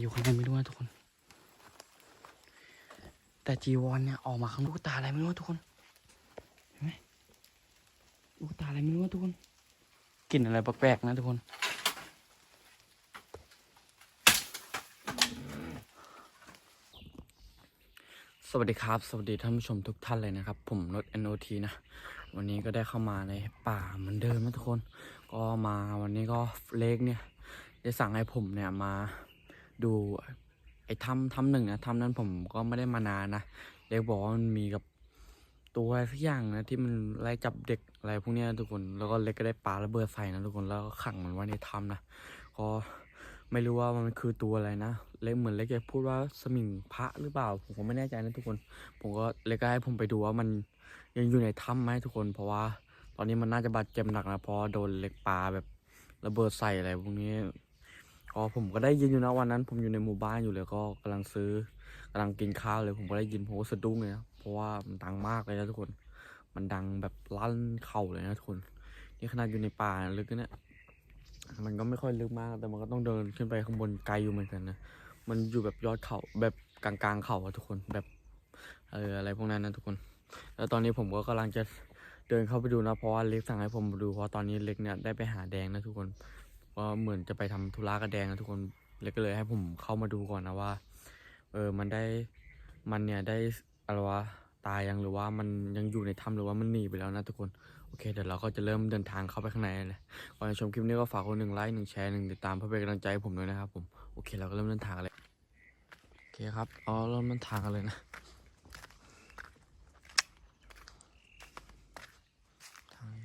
อยู่ข้างในไม่รู้นะทุกคน แต่จีวรเนี่ยออกมาข้างลูกตาอะไรไม่รู้นะทุกคนเห็นไหมลูกตาอะไรไม่รู้นะทุกคนกลิ่นอะไรแปลกๆนะทุกคนสวัสดีครับ สวัสดีท่านผู้ชมทุกท่านเลยนะครับ ผมนด NOT นะ วันนี้ก็ได้เข้ามาในป่าเหมือนเดิมนะทุกคน ก็มาวันนี้ก็เล็กเนี่ย ได้สั่งให้ผมเนี่ยมา ดูไอ้ถ้ำถ้ำหนึ่งนะถ้ำนั้นผมก็ไม่ได้มานานนะเล็กบอกว่ามันมีกับตัวอะไรสักอย่างนะที่มันไล่จับเด็กอะไรพวกนี้นะทุกคนแล้วก็เล็กก็ได้ปาระเบิดใส่นะทุกคนแล้วก็ขังมันไว้ในถ้ำนะก็ไม่รู้ว่ามันคือตัวอะไรนะเล็กเหมือนเล็กจะพูดว่าสมิงพระหรือเปล่า ผมก็ไม่แน่ใจนะทุกคน ผมก็เล็กก็ให้ผมไปดูว่ามันยังอยู่ในถ้ำไหมทุกคน เพราะว่า ตอนนี้มันน่าจะบาดเจ็บหนักนะเพราะโดนเล็กปลาแบบระเบิดใส่อะไรพวกนี้ ก็ผมก็ได้ยินอยู่นะวันนั้น ผมอยู่ในหมู่บ้านอยู่เลยก็กำลังซื้อกำลังกินข้าวเลย ผมก็ได้ยินผมก็สะดุ้งเลยนะเพราะว่ามันดังมากเลยนะทุกคน มันดังแบบลั่นเข่าเลยนะทุกคนนี่ขนาดอยู่ในป่าลึกนะเนี่ยมันก็ไม่ค่อยลึกมาก แต่มันก็ต้องเดินขึ้นไปข้างบนไกลอยู่เหมือนกันนะมันอยู่แบบยอดเขาแบบกลางๆเขาอะทุกคนแบบเอออะไรพวกนั้นนะทุกคน แล้วตอนนี้ผมก็กำลังจะเดินเข้าไปดูนะเพราะว่าเล็กสั่งให้ผมดูเพราะตอนนี้เล็กเนี่ยได้ไปหาแดงนะทุกคน ว่าเหมือนจะไปทำธุระกับแดงนะทุกคนเล็กก็เลยให้ผมเข้ามาดูก่อนนะว่า เออมันได้มันเนี่ยได้อะไรวะตายยังหรือว่ามันยังอยู่ในถ้ำหรือว่ามันหนีไปแล้วนะทุกคนโอเคเดี๋ยวเราก็จะเริ่มเดินทางเข้าไปข้างในเลยก่อนจะชมคลิปนี้ก็ฝากคนหนึ่งไลค์หนึ่งแชร์หนึ่งติดตามเพื่อเป็นกำลังใจให้ผมด้วยนะครับผมโอเคเราก็เริ่มเดินทางกันเลยโอเคครับอ๋อเริ่มเดินทางกันเลยนะทางนี้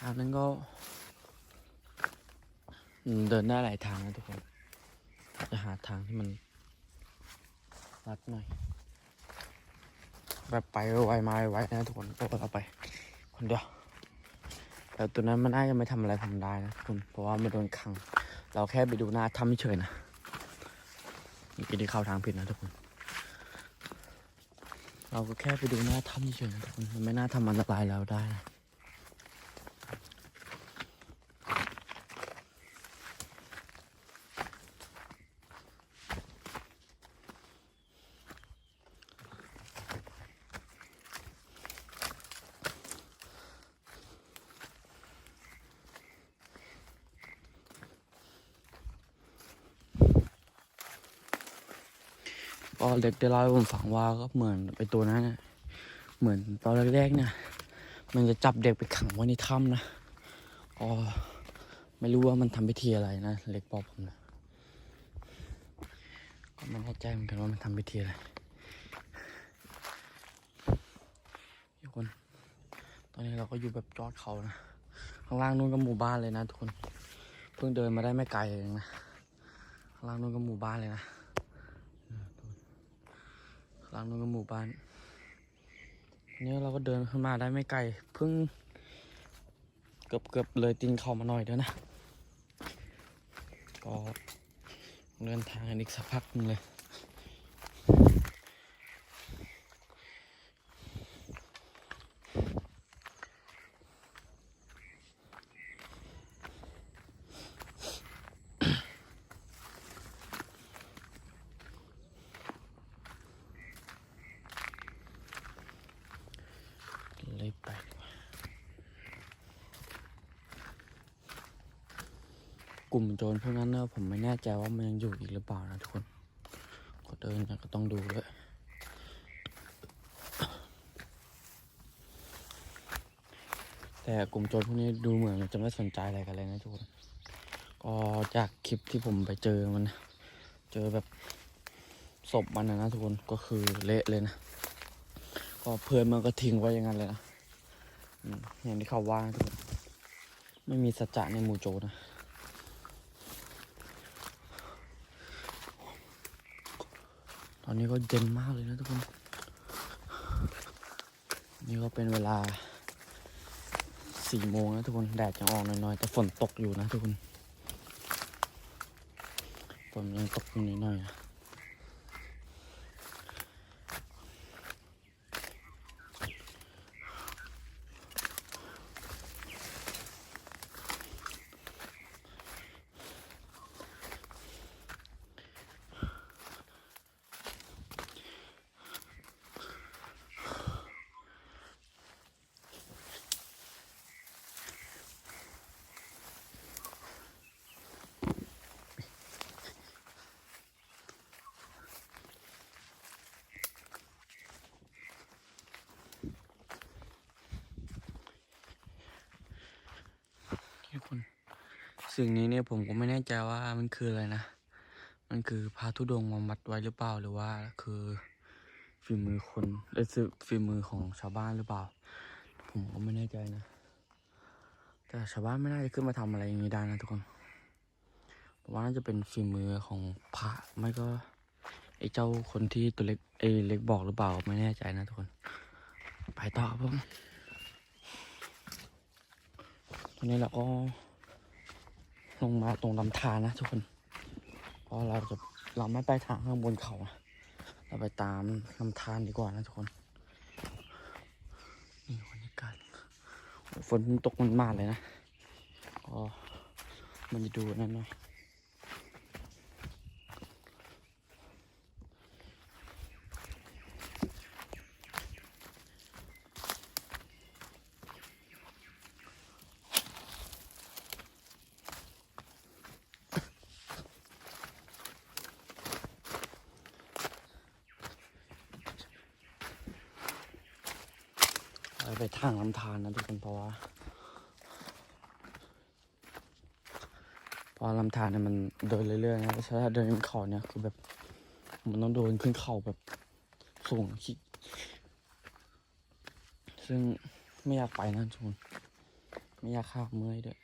ทางนั้นก็ เดินได้หลายทางนะทุกคน จะหาทางที่มันรัดหน่อย แบบไปไวมาไวนะทุกคนก็เราไป คนเดียวแต่ตัวนั้นมันน่าจะไม่ทำอะไรผมได้นะทุกคนเพราะว่าไม่โดนขัง เราแค่ไปดูหน้าถ้ำเฉยนะเมื่กี้ที่เข้าทางผิดนะทุกคน เราก็แค่ไปดูหน้าถ้ำเฉยนะทุกคน มันไม่น่าทำอันตรายเราได้นะ ก็เด็กได้เล่าให้ผมฟังว่าก็เหมือนไอตัวนั้นนะเหมือนตอนแรกๆเนี่ยมันจะจับเด็กไปขังไว้ในถ้ำนะก็ไม่รู้ว่ามันทำพิธีอะไรนะเล็กบอกผมนะก็ไม่แน่ใจเหมือนกันว่ามันทำพิธีอะไรทุกคน ตอนนี้เราก็อยู่แบบยอดเขานะข้างล่างนู้นก็หมู่บ้านเลยนะทุกคน เพิ่งเดินมาได้ไม่ไกลเองนะข้างล่างนู้นก็หมู่บ้านเลยนะ หลังนู้นก็หมู่บ้านเนี่ยเราก็เดินขึ้นมาได้ไม่ไกลเพิ่งเกือบเกือบเลยตีนเขามาหน่อยเดียวนะ ก็เดินทางอีกสักพักหนึงเลย ลุ่มโจรพวกนั้นเนี่ยผมไม่แน่ใจว่ามันยังอยู่อีกหรือเปล่านะทุกคนก็เดินเนี่ยก็ต้องดูด้วยแต่กลุ่มโจรพวกนี้ดูเหมือนจะไม่สนใจอะไรกันเลยนะทุกคนก็จากคลิปที่ผมไปเจอมัน เจอแบบศพมันนะนะทุกคนก็คือเละเลยนะก็เพื่อนมันก็ทิ้งไว้อย่างนั้นเลยนะอย่างที่เขาว่าทุกคนไม่มีสัจจะในหมู่โจรนะ อนนี้ก็เย็นมากเลยนะทุกคน นี่ก็เป็นเวลาสี่โมงนะทุกคน แดดยังออกหน่อยๆ แต่ฝนตกอยู่นะทุกคน ฝนยังตกอยู่นิดหน่อยนะ สิ่งนี้เนี่ยผมก็ไม่แน่ใจว่ามันคืออะไรนะ มันคือพระธุดงค์มามัดไว้หรือเปล่าหรือว่าคือฝีมือคนหรือฝีมือของชาวบ้านหรือเปล่า ผมก็ไม่แน่ใจนะ แต่ชาวบ้านไม่น่าจะขึ้นมาทำอะไรอย่างนี้ได้นะทุกคนผมว่าน่าจะเป็นฝีมือของพระไม่ก็ไอ้เจ้าคนที่ตัวเล็กไอ้เล็กบอกหรือเปล่าไม่แน่ใจนะทุกคน ไปต่อครับผมตอนนี้เราก็ ลงมาตรงลำธารนะทุกคน เพราะเราจะเราไม่ไปทางข้างบนเขาอะเราไปตามลำธารดีกว่านะทุกคนนี่บรรยากาศฝนตกมันมากเลยนะก็มันจะดูนั่นหน่อย ไปทางลำธารนะทุกคนเพราะว่าพอลำธารเนี่ยมันเดินเรื่อยๆนะถ้าเดินขึ้นเขาเนี่ยคือแบบ มันต้องเดินขึ้นเขาแบบสูงขี้ซึ่งไม่อยากไปนะทุกคนไม่อยากข้ามเมื่อยด้วย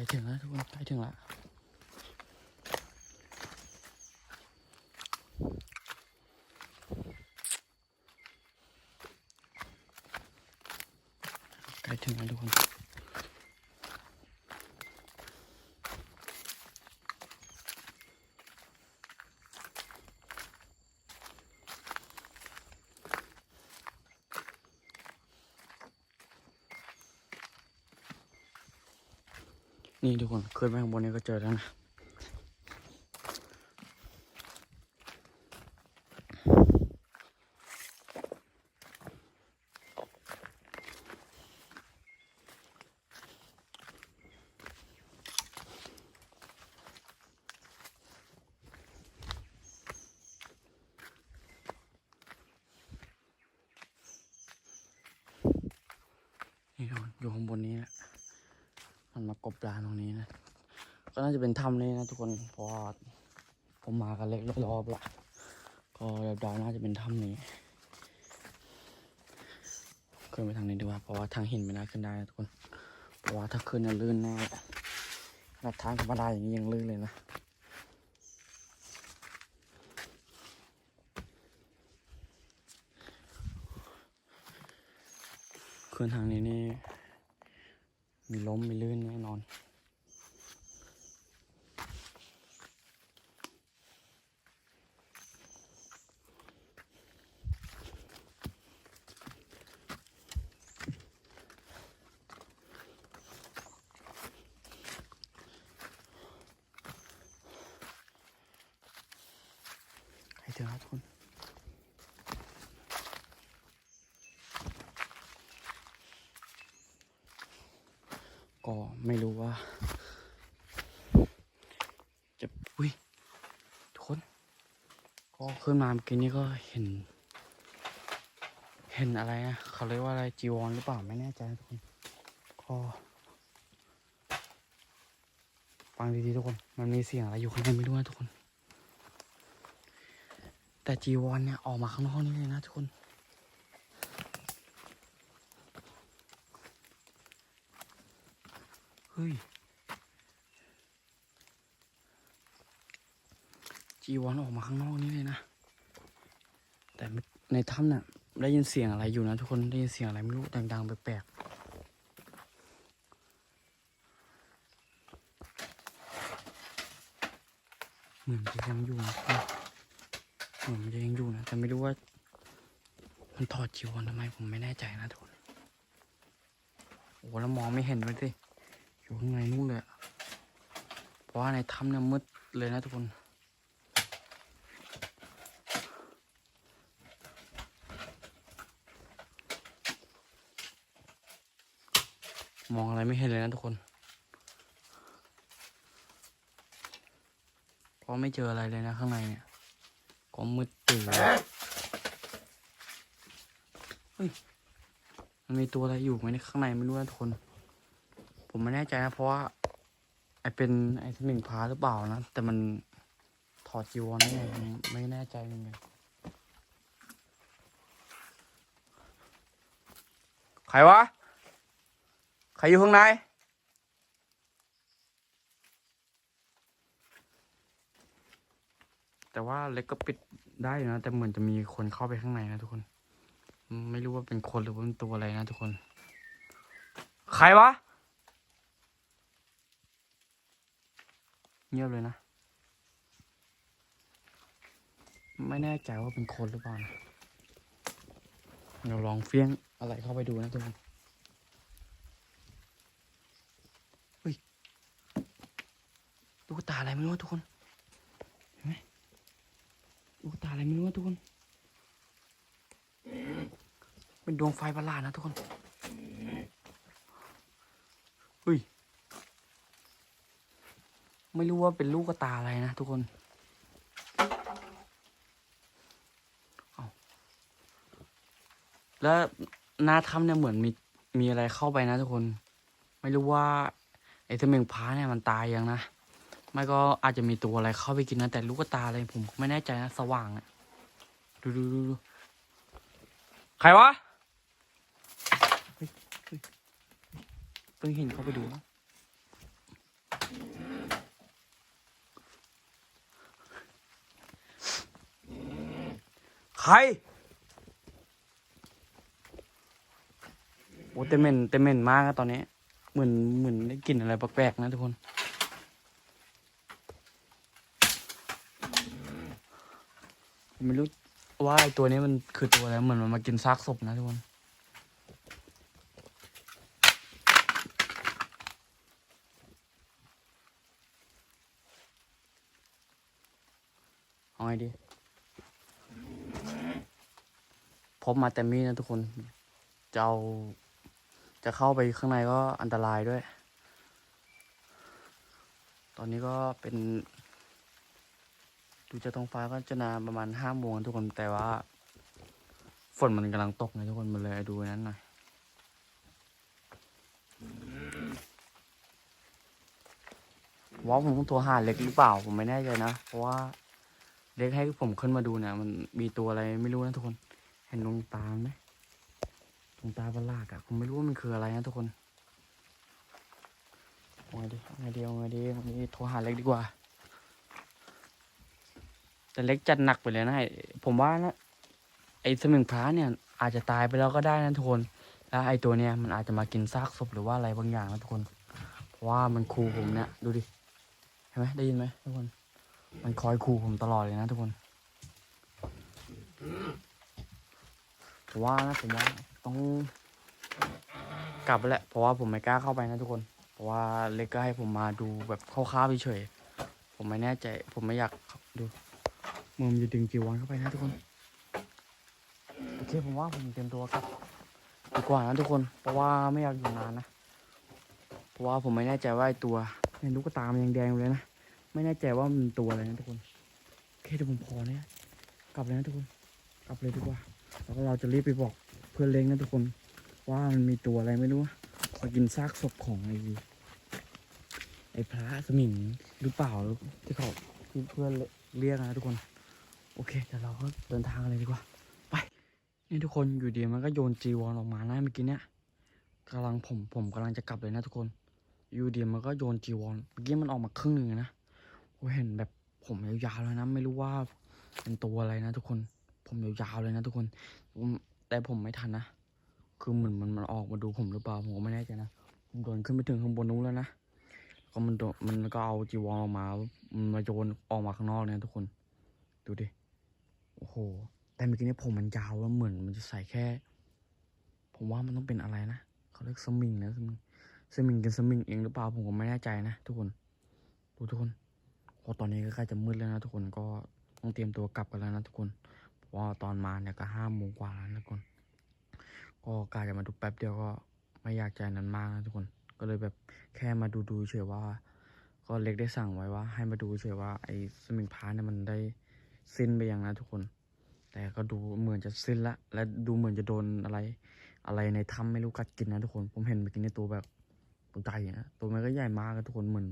ล้ถึงแล้วทุกคนใกล้ถึงแล้วใกล้ถึงแล้วทุกคน นี่ทุกคนขึ้นไปข้างบนนี้ก็เจอแล้วนะนี่ทุกคนอยู่ข้างบนนี้แหละ มันมากบดาตรงนี้นะ ก็น่าจะเป็นถ้ำนี้นะทุกคนเพราะผมมากันเล็กรอบๆละก็เดาๆน่าจะเป็นถ้ำนี้ขึ้นไปทางนี้ดีกว่าเพราะว่าทางหินไม่น่าขึ้นได้นะทุกคน เพราะว่าถ้าขึ้นน่ะลื่นแน่หลักทางธรรมดาอย่างนี้ยังลื่นเลยนะขึ้นทางนี้นี่ มีล้มมีลื่นแน่นอน ใครเจอครับทุกคน ก็ไม่รู้ว่า จะอุ้ยทุกคน ก็ขึ้นมาเมื่อกี้นี้ก็เห็น เห็นอะไรนะเขาเรียกว่าอะไรจีวรหรือเปล่าไม่แน่ใจทุกคนก็ฟังดีๆทุกคน มันมีเสียงอะไรอยู่ข้างในไม่รู้นะทุกคน แต่จีวรเนี่ยออกมาข้างนอกนี่เลยนะทุกคน เฮ้ย จีวรออกมาข้างนอกนี่เลยนะ แต่ในถ้ำน่ะ ได้ยินเสียงอะไรอยู่นะทุกคนได้ยินเสียงอะไรไม่รู้ดังๆแปลกๆเหมือนจะยังอยู่นะเหมือนมันจะยังอยู่นะแต่ไม่รู้ว่า มันถอดจีวรทำไมผมไม่แน่ใจนะทุกคนโอ้แล้วมองไม่เห็นเลยสิอยู่ข้างในนู่นเลยเพราะว่าในถ้ำเนี่ยมืดเลยนะทุกคน มองอะไรไม่เห็นเลยนะทุกคน เพราะไม่เจออะไรเลยนะข้างในเนี่ย ก็มืดตื่นเฮ้ย มันมีตัวอะไรอยู่ไหมในข้างในไม่รู้นะทุกคน ผมไม่แน่ใจนะเพราะว่าไอเป็นไอสมิงพาหรือเปล่านะ แต่มันถอดจีวรได้ไงไม่แน่ใจเหมือนกันใครวะ ใครอยู่ข้างในแต่ว่าเล็กก็ปิดได้นะ แต่เหมือนจะมีคนเข้าไปข้างในนะทุกคน ไม่รู้ว่าเป็นคนหรือว่าเป็นตัวอะไรนะทุกคน ใครวะ เงียบเลยนะ ไม่แน่ใจว่าเป็นคนหรือเปล่านะเราลองเฟี้ยงอะไรเข้าไปดูนะทุกคน เฮ้ย ลูกตาอะไรไม่รู้ทุกคนเห็นไหมลูกตาอะไรไม่รู้ทุกคน เป็นดวงไฟประหลาดนะทุกคนเฮ้ยไม่รู้ว่าเป็นลูกตาอะไรนะทุกคนเอาแล้วหน้าถ้ำเนี่ยเหมือนมีมีอะไรเข้าไปนะทุกคน ไม่รู้ว่าไอ้เสมิงพร้าเนี่ยมันตายยังนะ ไม่ก็อาจจะมีตัวอะไรเข้าไปกินนะ แต่ลูกตาอะไรผมไม่แน่ใจนะ สว่างอะดูดูดูดใครวะเฮ้ยเฮ้ยเพิ่งเห็นเข้าไปดูนะใครโอ้เต็มเหม็นเต็มเหม็นมากอะตอนนี้ เหมือนเหมือนได้กลิ่นอะไรแปลกๆนะทุกคน ผม ไม่รู้ว่าไอตัวนี้มันคือตัวอะไรเหมือนมันมากินซากศพนะทุกคนเอาไงดีพบมาแต่มีนะทุกคนจะเอาจะเข้าไปข้างในก็อันตรายด้วย ตอนนี้ก็เป็น ดูจากท้องฟ้าก็จะนานประมาณห้าโมงทุกคนแต่ว่า ฝนมันกำลังตกนะทุกคนมาเลยดูนั้นหน่อยว่าผมต้องโทรหาเล็กหรือเปล่าผมไม่แน่ใจนะเพราะว่าเล็กให้ผมขึ้นมาดูเนี่ยมันมีตัวอะไรไม่รู้นะทุกคน เห็นดวงตาไหมดวงตาประหลาดอะผมไม่รู้ว่ามันคืออะไรนะทุกคนเอาไงดีเอาไงดีเอาไงดีวันนี้โทรหาเล็กดีกว่า แต่เล็กจัดหนักไปเลยนะไอ้ผมว่านะไอ้สมิงพระเนี่ยอาจจะตายไปแล้วก็ได้นะทุกคน แล้วไอ้ตัวเนี่ยมันอาจจะมากินซากศพหรือว่าอะไรบางอย่างนะทุกคน เพราะว่ามันคูผมเนี่ยดูดิเห็นไหมได้ยินไหมทุกคน มันคอยขู่ผมตลอดเลยนะทุกคนผมว่านะผมว่าต้องกลับไปแหละเพราะว่าผมไม่กล้าเข้าไปนะทุกคน เพราะว่าเล็กก็ให้ผมมาดูแบบคร่าวๆเฉยผมไม่แน่ใจ ผมไม่อยากดู มือมันจะดึงจีวรเข้าไปนะทุกคน โอเคผมว่าผมเตรียมตัวกลับดีกว่านะทุกคน เพราะว่าไม่อยากอยู่นานนะ เพราะว่าผมไม่แน่ใจว่าไอ้ตัวในลูกตามันยังแดงอยู่เลยนะ ไม่แน่ใจว่ามันตัวอะไรนะทุกคน โอเคเดี๋ยวผมพอเนี่ยกลับเลยนะทุกคน กลับเลยดีกว่า แล้วก็เราจะรีบไปบอกเพื่อนเล้งนะทุกคน ว่ามันมีตัวอะไรไม่รู้อะมากินซากศพของไอ้ไอ้พระสมิงหรือเปล่าที่เขาที่เพื่อนเรียกนะทุกคน โอเคเดี๋ยวเราก็เดินทางกันเลยดีกว่า ไป นี่ทุกคนอยู่ดีมันก็โยนจีวรออกมานะเมื่อกี้เนี่ยกำลังผมผมกำลังจะกลับเลยนะทุกคน อยู่ดีมันก็โยนจีวรเมื่อกี้มันออกมาครึ่งหนึ่งนะโอ้เห็นแบบผมยาวๆเลยนะ ไม่รู้ว่าเป็นตัวอะไรนะทุกคน ผมยาวๆเลยนะทุกคน แต่ผมไม่ทันนะ คือเหมือนมันมันออกมาดูผมหรือเปล่าผมก็ไม่แน่ใจนะ ผมโดนขึ้นไปถึงข้างบนนู้นแล้วนะ ก็มันมันก็เอาจีวรออกมา มันมาโยนออกมาข้างนอกเลยนะทุกคน ดูดิ โอ้โห แต่เมื่อกี้นี้ผมมันยาวแล้วเหมือนมันจะใส่แค่ ผมว่ามันต้องเป็นอะไรนะเขาเรียกสมิงนะสมิงสมิงกินสมิงเองหรือเปล่าผมก็ไม่แน่ใจนะทุกคนดูทุกคนโอ้ตอนนี้ก็ใกล้จะมืดแล้วนะทุกคนก็ต้องเตรียมตัวกลับกันแล้วนะทุกคนเพราะว่าตอนมาเนี่ยก็ห้าโมงกว่าแล้วนะทุกคน ก็กาจะมาดูแป๊บเดียวก็ไม่อยากใจนั้นมากนะทุกคน ก็เลยแบบแค่มาดูดูเฉยว่า ก็เล็กได้สั่งไว้ว่า ให้มาดูเฉยว่าไอ้สมิงพาร์ทเนี่ยมันได้ สิ้นไปยังนะทุกคน แต่ก็ดูเหมือนจะสิ้นละ และดูเหมือนจะโดนอะไร อะไรในถ้ำไม่รู้กัดกินนะทุกคน ผมเห็นมื่อกี้ในตัวแบบตัวใหญ่นะตัวมันก็ใหญ่มากนะทุกคนเหมือน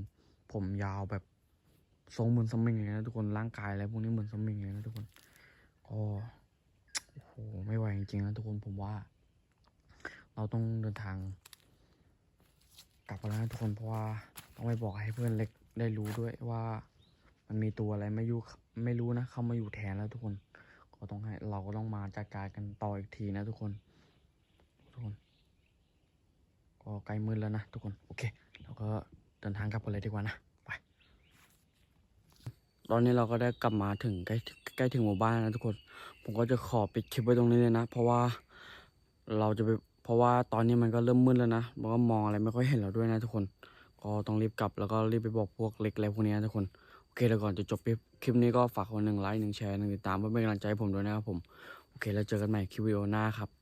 ผมยาวแบบทรงเหมือนสมิงเลยนะทุกคนร่างกายอะไรพวกนี้เหมือนสมิงเลยนะทุกคนก็โอ้โหไม่ไหวจริงๆนะทุกคนผมว่า เราต้องเดินทาง กลับแล้วนะทุกคนเพราะว่าต้องไปบอกให้เพื่อนเล็กได้รู้ด้วยว่า มันมีตัวอะไรไม่อยู่ไม่รู้นะ เข้ามาอยู่แทนแล้วทุกคน ก็ต้องให้เราก็ต้องมาจัดการกันต่ออีกทีนะทุกคน ทุกคน ก็ใกล้มืดแล้วนะทุกคน โอเค เราก็เดินทางกลับกันเลยดีกว่านะ ไป ตอนนี้เราก็ได้กลับมาถึงใกล้ใกล้ถึงหมู่บ้านแล้วนะทุกคน ผมก็จะขอปิดคลิปไว้ตรงนี้เลยนะ เพราะว่าเราจะไป เพราะว่าตอนนี้มันก็เริ่มมืดแล้วนะมันก็มองอะไรไม่ค่อยเห็นเราด้วยนะทุกคน ก็ต้องรีบกลับแล้วก็รีบไปบอกพวกเล็กอะไรพวกนี้นะทุกคน เคแล้วก่อนจะจบคลิปนี้ก็ฝากคนหนึ่งไลค์หนึ่งแชร์หนึ่งติดตามเพื่อเป็นกำลังใจให้ผมด้วยนะครับผม โอเคแล้วเจอกันใหม่คลิปวิดีโอหน้าครับ